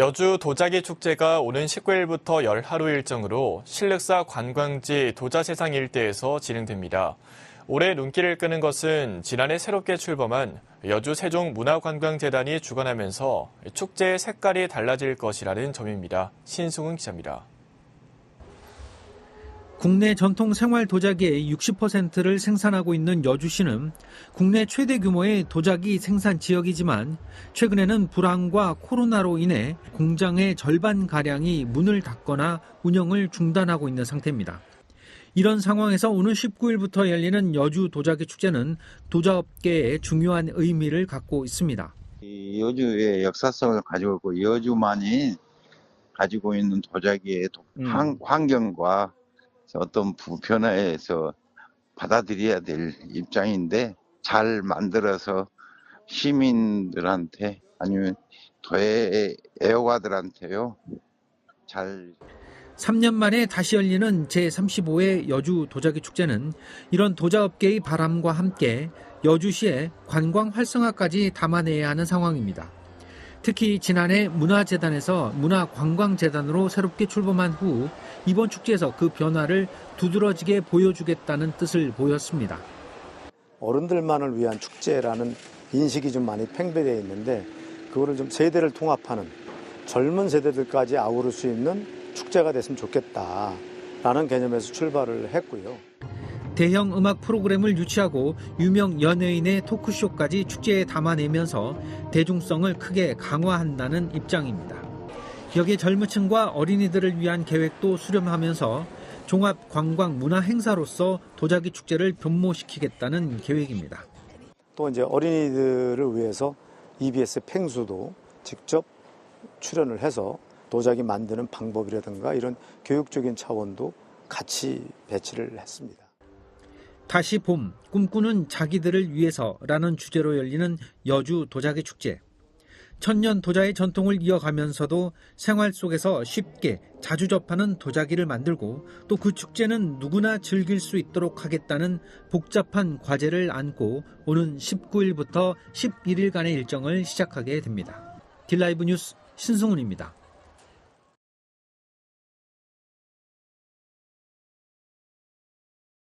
여주 도자기 축제가 오는 19일부터 열하루 일정으로 실륵사 관광지 도자세상 일대에서 진행됩니다. 올해 눈길을 끄는 것은 지난해 새롭게 출범한 여주 세종문화관광재단이 주관하면서 축제의 색깔이 달라질 것이라는 점입니다. 신승훈 기자입니다. 국내 전통 생활 도자기의 60%를 생산하고 있는 여주시는 국내 최대 규모의 도자기 생산 지역이지만 최근에는 불황과 코로나로 인해 공장의 절반 가량이 문을 닫거나 운영을 중단하고 있는 상태입니다. 이런 상황에서 오는 19일부터 열리는 여주 도자기 축제는 도자업계에 중요한 의미를 갖고 있습니다. 이 여주의 역사성을 가지고 있고 여주만이 가지고 있는 도자기의 도- 음. 환- 환경과 어떤 부편화에서 받아들여야 될 입장인데 잘 만들어서 시민들한테 아니면 도의 애호가들한테요 잘 3년 만에 다시 열리는 제35회 여주 도자기 축제는 이런 도자업계의 바람과 함께 여주시의 관광 활성화까지 담아내야 하는 상황입니다. 특히 지난해 문화재단에서 문화관광재단으로 새롭게 출범한 후 이번 축제에서 그 변화를 두드러지게 보여주겠다는 뜻을 보였습니다. 어른들만을 위한 축제라는 인식이 좀 많이 팽배되어 있는데 그거를 좀 세대를 통합하는 젊은 세대들까지 아우를 수 있는 축제가 됐으면 좋겠다라는 개념에서 출발을 했고요. 대형 음악 프로그램을 유치하고 유명 연예인의 토크쇼까지 축제에 담아내면서 대중성을 크게 강화한다는 입장입니다. 여기에 젊은 층과 어린이들을 위한 계획도 수렴하면서 종합 관광 문화 행사로서 도자기 축제를 변모시키겠다는 계획입니다. 또 이제 어린이들을 위해서 EBS 팽수도 직접 출연을 해서 도자기 만드는 방법이라든가 이런 교육적인 차원도 같이 배치를 했습니다. 다시 봄, 꿈꾸는 자기들을 위해서라는 주제로 열리는 여주 도자기 축제. 천년 도자의 전통을 이어가면서도 생활 속에서 쉽게 자주 접하는 도자기를 만들고 또 그 축제는 누구나 즐길 수 있도록 하겠다는 복잡한 과제를 안고 오는 19일부터 11일간의 일정을 시작하게 됩니다. 딜라이브 뉴스 신승훈입니다.